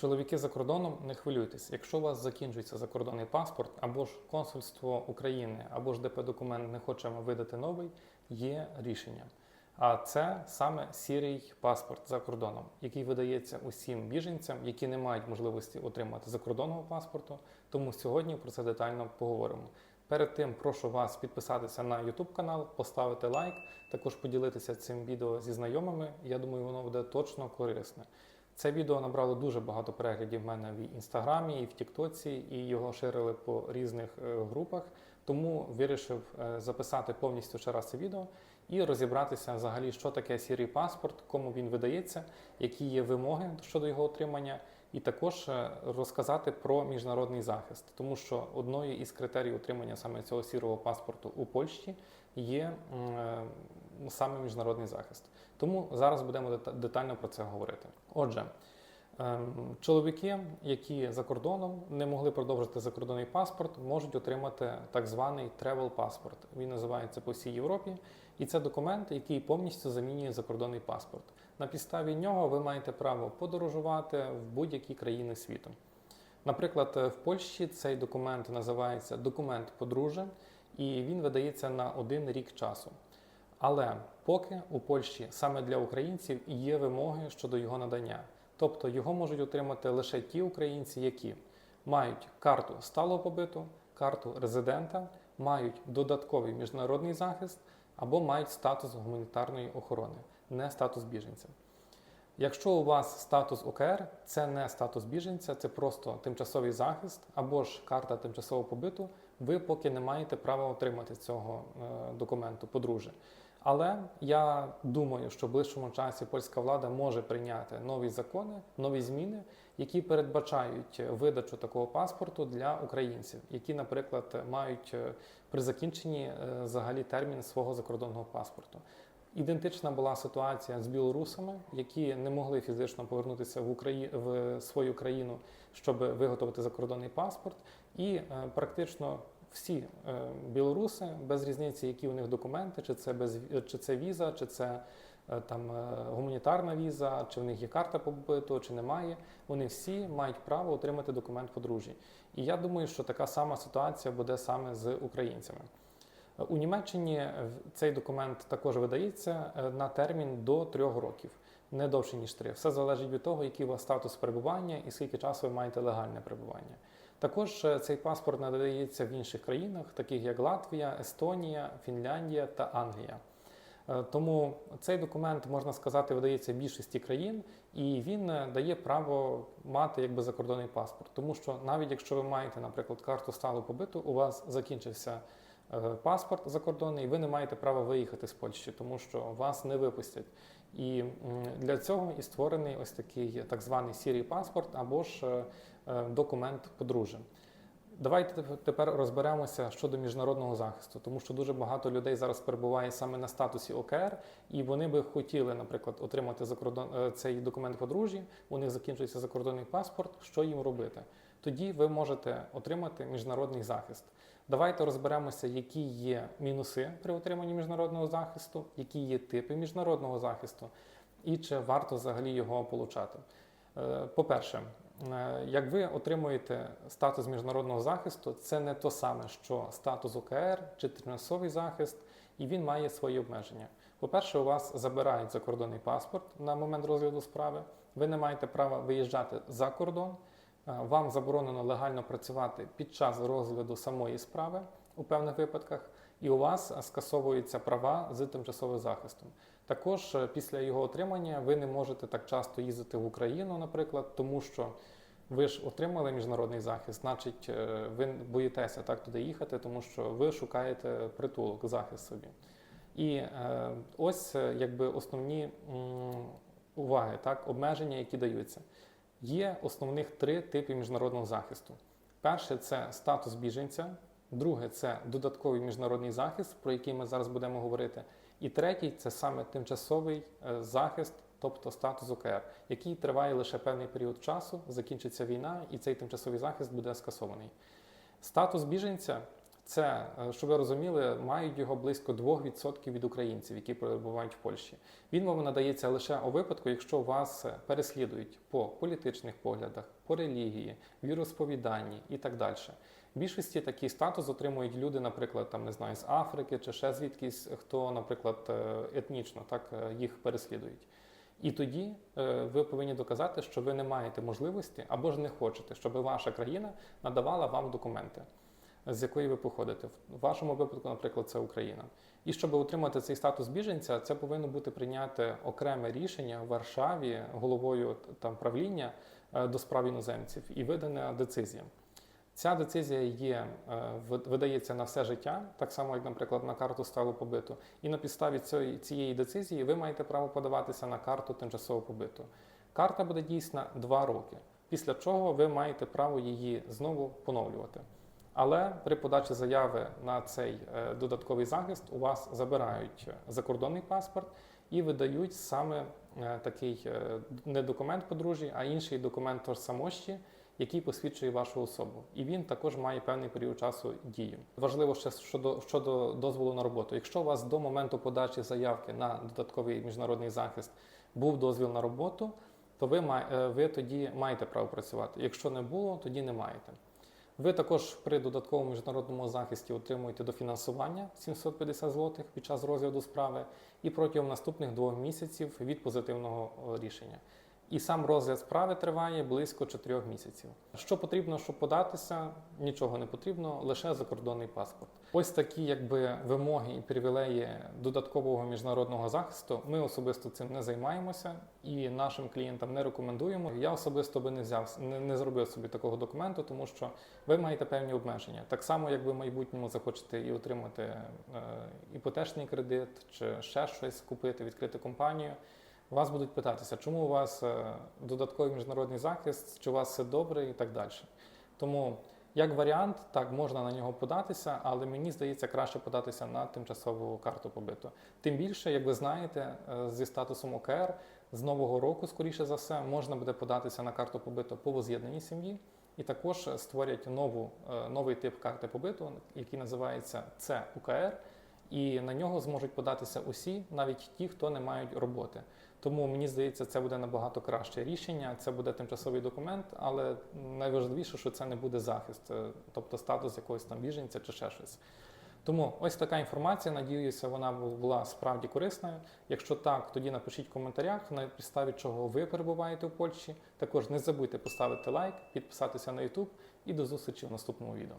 Чоловіки за кордоном, не хвилюйтесь. Якщо у вас закінчується закордонний паспорт, або ж консульство України, або ж ДП документ не хоче вам видати новий, є рішення. А це саме сірий паспорт за кордоном, який видається усім біженцям, які не мають можливості отримати закордонного паспорту. Тому сьогодні про це детально поговоримо. Перед тим прошу вас підписатися на YouTube канал, поставити лайк, також поділитися цим відео зі знайомими. Я думаю, воно буде точно корисне. Це відео набрало дуже багато переглядів в мене в інстаграмі і в Тіктоці, і його ширили по різних е, групах. Тому вирішив е, записати повністю ще раз це відео і розібратися взагалі, що таке сірий паспорт, кому він видається, які є вимоги щодо його отримання, і також е, розказати про міжнародний захист, тому що одною із критерій отримання саме цього сірого паспорту у Польщі є саме міжнародний захист. Тому зараз будемо детально про це говорити. Отже, ем, чоловіки, які за кордоном не могли продовжити закордонний паспорт, можуть отримати так званий travel паспорт. Він називається по всій Європі, і це документ, який повністю замінює закордонний паспорт. На підставі нього ви маєте право подорожувати в будь-які країни світу. Наприклад, в Польщі цей документ називається документ подружжя, і він видається на один рік часу. Але поки у Польщі саме для українців є вимоги щодо його надання. Тобто його можуть отримати лише ті українці, які мають карту сталого побиту, карту резидента, мають додатковий міжнародний захист або мають статус гуманітарної охорони, не статус біженця. Якщо у вас статус ОКР, це не статус біженця, це просто тимчасовий захист або ж карта тимчасового побиту, ви поки не маєте права отримати цього е, документу подружжя. Але я думаю, що в ближчому часі польська влада може прийняти нові закони, нові зміни, які передбачають видачу такого паспорту для українців, які, наприклад, мають е, при закінченні е, взагалі термін свого закордонного паспорту. Ідентична була ситуація з білорусами, які не могли фізично повернутися в Украї... в свою країну, щоб виготовити закордонний паспорт, і е, практично всі е, білоруси, без різниці, які у них документи, чи це без чи це віза, чи це е, там е, гуманітарна віза, чи в них є карта побиту, чи немає. Вони всі мають право отримати документ подружжя. І я думаю, що така сама ситуація буде саме з українцями. У Німеччині цей документ також видається на термін до трьох років, не довше ніж три. Все залежить від того, який у вас статус перебування і скільки часу ви маєте легальне перебування. Також е, цей паспорт надається в інших країнах, таких як Латвія, Естонія, Фінляндія та Англія. Е, Тому цей документ можна сказати видається в більшості країн, і він е, дає право мати якби закордонний паспорт. Тому що навіть якщо ви маєте, наприклад, карту сталого побиту, у вас закінчився паспорт закордонний, ви не маєте права виїхати з Польщі, тому що вас не випустять. І для цього і створений ось такий так званий сірий паспорт або ж е, е, документ подружжя. Давайте тепер розберемося щодо міжнародного захисту, тому що дуже багато людей зараз перебуває саме на статусі ОКР, і вони би хотіли, наприклад, отримати закордон е, цей документ подружжя. У них закінчується закордонний паспорт. Що їм робити? Тоді ви можете отримати міжнародний захист. Давайте розберемося, які є мінуси при отриманні міжнародного захисту, які є типи міжнародного захисту, і чи варто взагалі його получати. Е, По-перше, е, як ви отримуєте статус міжнародного захисту, це не то саме, що статус ОКР чи тимчасовий захист, і він має свої обмеження. По-перше, у вас забирають закордонний паспорт на момент розгляду справи. Ви не маєте права виїжджати за кордон. Е, Вам заборонено легально працювати під час розгляду самої справи у певних випадках, і у вас е, скасовуються права з тимчасовим захистом. Також е, після його отримання ви не можете так часто їздити в Україну, наприклад, тому що ви ж отримали міжнародний захист, значить, ви боїтеся так туди їхати, тому що ви шукаєте притулок, захист собі. І ось якби основні уваги, так, обмеження, які даються. Є основних три типи міжнародного захисту. Перше це статус біженця, друге це додатковий міжнародний захист, про який ми зараз будемо говорити. І третій це саме тимчасовий е, захист, тобто статус ОКР, який триває лише певний період часу, закінчиться війна, і цей тимчасовий захист буде скасований. Статус біженця Це, е, щоб ви розуміли, мають його близько 2% від українців, які перебувають в Польщі. Він вам надається лише у випадку, якщо вас е, переслідують по політичних поглядах, по релігії, віросповіданні і так далі. В більшості такий статус отримують люди, наприклад, там не знаю, з Африки чи ще звідкись, хто, наприклад, е, етнічно так їх переслідують. І тоді ви повинні доказати, що ви не маєте можливості або ж не хочете, щоб ваша країна надавала вам документи, з якої ви походите. В вашому випадку, наприклад, це Україна. І щоб отримати цей статус біженця, це повинно бути прийняте окреме рішення в Варшаві головою там правління е, до справ іноземців і видана децизія. Ця децизія є, е, видається на все життя, так само, як, наприклад, на карту сталого побиту. І на підставі цієї, цієї децизії ви маєте право подаватися на карту тимчасового побиту. Карта буде дійсна два роки, після чого ви маєте право її знову поновлювати. Але при подачі заяви на цей е, додатковий захист у вас забирають закордонний паспорт і видають саме е, такий е, не документ подружжя, а інший документ самощі, який посвідчує вашу особу. І він також має певний період часу дію. Важливо ще щодо, щодо дозволу на роботу. Якщо у вас до моменту подачі заявки на додатковий міжнародний захист був дозвіл на роботу, то ви, ви тоді маєте право працювати. Якщо не було, тоді не маєте. Ви також при додатковому міжнародному захисті отримуєте дофінансування 750 злотих під час розгляду справи і протягом наступних двох місяців від позитивного е, рішення. І сам розгляд справи триває близько 4 місяців. Що потрібно, щоб податися? Нічого не потрібно, лише закордонний паспорт. Ось такі якби вимоги і привілеї додаткового міжнародного захисту. Ми особисто цим не займаємося і нашим клієнтам не рекомендуємо. Я особисто би не взяв не, не зробив собі такого документу, тому що ви маєте певні обмеження. Так само, як ви в майбутньому захочете і отримати е, іпотечний кредит чи ще щось купити, відкрити компанію. Вас будуть питатися, чому у вас е, додатковий міжнародний захист, чи у вас все добре і так далі. Тому, як варіант, так можна на нього податися, але мені здається, краще податися на тимчасову карту побиту. Тим більше, як ви знаєте, е, зі статусом ОКР з нового року, скоріше за все, можна буде податися на карту побиту по воз'єднаній сім'ї. І також створять нову, е, новий тип карти побиту, який називається ЦУКР, і на нього зможуть податися усі, навіть ті, хто не мають роботи. Тому мені здається, це буде набагато краще рішення. Це буде тимчасовий документ, але найважливіше, що це не буде захист, е, тобто статус якогось там біженця чи ще щось. Тому ось така інформація. Надіюся, вона була справді корисною. Якщо так, тоді напишіть в коментарях, на підставі чого ви перебуваєте в Польщі. Також не забудьте поставити лайк, підписатися на YouTube і до зустрічі в наступному відео.